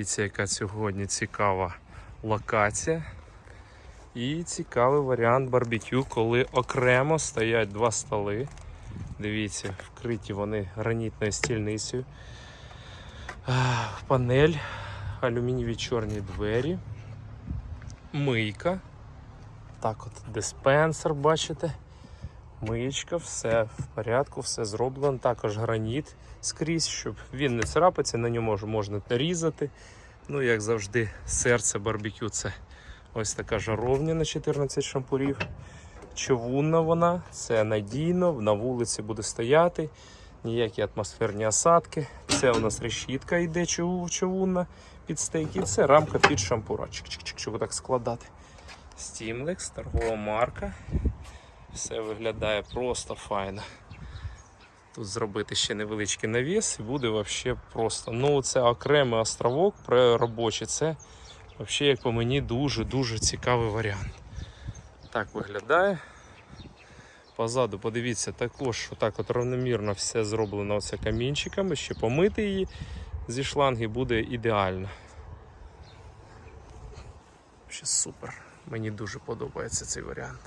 Дивіться, яка сьогодні цікава локація. І цікавий варіант барбекю, коли окремо стоять два столи. Дивіться, вкриті вони гранітною стільницею. Панель, алюмінієві чорні двері, мийка. Так от диспенсер, бачите. Миєчка, все в порядку, все зроблено. Також граніт скрізь, щоб він не царапаться, на ньому можна різати. Ну, як завжди, серце барбекю це ось така жаровня на 14 шампурів. Човунна вона, це надійно, на вулиці буде стояти, ніякі атмосферні осадки. Це у нас решітка йде чов- човунна під стейк, і це рамка під шампура. Чик-чик-чик, щоб так складати. Стімлекс, торгова марка. Все виглядає просто файно. Тут зробити ще невеличкий навіс і буде взагалі просто. Ну, це окремий островок робочий. Це взагалі, як по мені, дуже-дуже цікавий варіант. Так виглядає. Позаду, подивіться, також що так от равномірно все зроблено оце камінчиками, ще помити її зі шланги буде ідеально. Ще супер. Мені дуже подобається цей варіант.